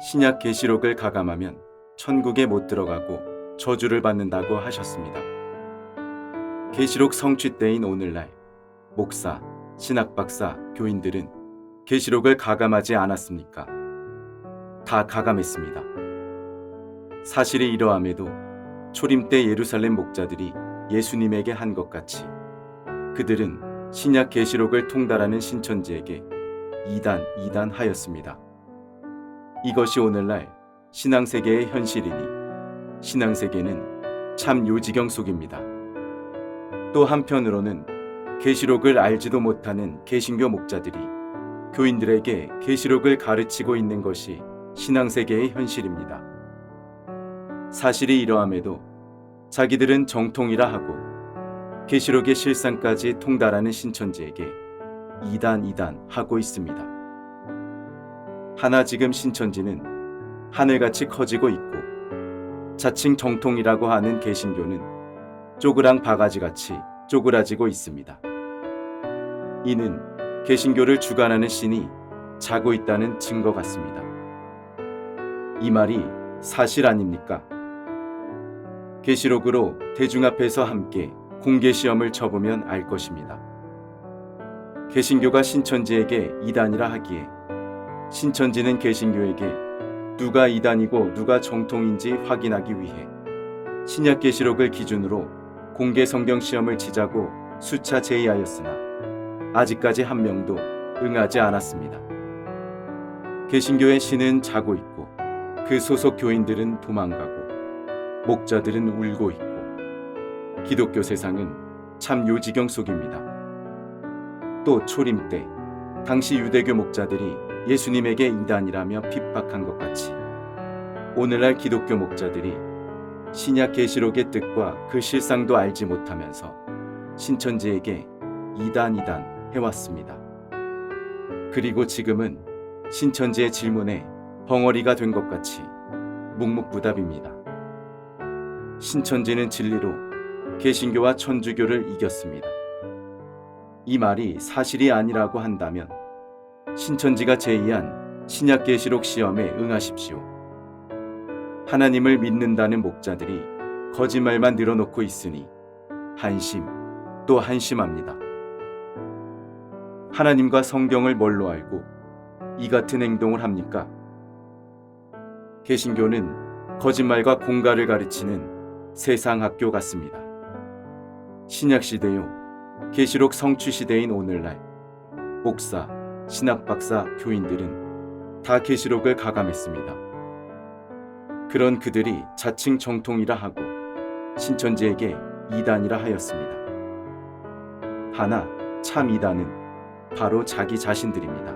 신약 계시록을 가감하면 천국에 못 들어가고 저주를 받는다고 하셨습니다. 계시록 성취 때인 오늘날 목사, 신학 박사, 교인들은 계시록을 가감하지 않았습니까? 다 가감했습니다. 사실이 이러함에도 초림 때 예루살렘 목자들이 예수님에게 한 것 같이 그들은 신약 계시록을 통달하는 신천지에게 이단 이단 하였습니다. 이것이 오늘날 신앙세계의 현실이니 신앙세계는 참 요지경 속입니다. 또 한편으로는 계시록을 알지도 못하는 개신교 목자들이 교인들에게 계시록을 가르치고 있는 것이 신앙세계의 현실입니다. 사실이 이러함에도 자기들은 정통이라 하고 계시록의 실상까지 통달하는 신천지에게 이단 이단 하고 있습니다. 하나 지금 신천지는 하늘같이 커지고 있고 자칭 정통이라고 하는 개신교는 쪼그랑 바가지같이 쪼그라지고 있습니다. 이는 개신교를 주관하는 신이 자고 있다는 증거 같습니다. 이 말이 사실 아닙니까? 계시록으로 대중 앞에서 함께 공개 시험을 쳐보면 알 것입니다. 개신교가 신천지에게 이단이라 하기에 신천지는 개신교에게 누가 이단이고 누가 정통인지 확인하기 위해 신약 계시록을 기준으로 공개 성경 시험을 치자고 수차 제의하였으나 아직까지 한 명도 응하지 않았습니다. 개신교의 신은 자고 있고 그 소속 교인들은 도망가고 목자들은 울고 있고 기독교 세상은 참 요지경 속입니다. 또 초림 때 당시 유대교 목자들이 예수님에게 이단이라며 핍박한 것 같이 오늘날 기독교 목자들이 신약 계시록의 뜻과 그 실상도 알지 못하면서 신천지에게 이단 이단 해왔습니다. 그리고 지금은 신천지의 질문에 벙어리가 된 것 같이 묵묵부답입니다. 신천지는 진리로 개신교와 천주교를 이겼습니다. 이 말이 사실이 아니라고 한다면 신천지가 제의한 신약 계시록 시험에 응하십시오. 하나님을 믿는다는 목자들이 거짓말만 늘어놓고 있으니 한심 또 한심합니다. 하나님과 성경을 뭘로 알고 이 같은 행동을 합니까? 개신교는 거짓말과 공갈을 가르치는 세상 학교 같습니다. 신약 시대요, 계시록 성취 시대인 오늘날 목사, 신학 박사, 교인들은 다 계시록을 가감했습니다. 그런 그들이 자칭 정통이라 하고 신천지에게 이단이라 하였습니다. 하나 참 이단은 바로 자기 자신들입니다.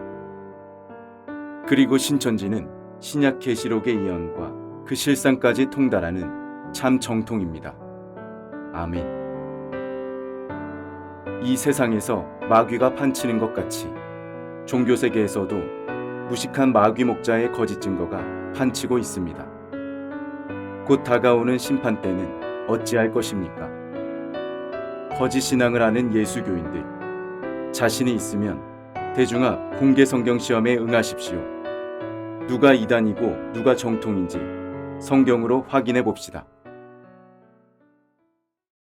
그리고 신천지는 신약 계시록의 예언과 그 실상까지 통달하는 참 정통입니다. 아멘. 이 세상에서 마귀가 판치는 것 같이 종교 세계에서도 무식한 마귀 목자의 거짓 증거가 판치고 있습니다. 곧 다가오는 심판 때는 어찌할 것입니까? 거짓 신앙을 하는 예수교인들 자신이 있으면 대중 앞 공개 성경 시험에 응하십시오. 누가 이단이고 누가 정통인지 성경으로 확인해 봅시다.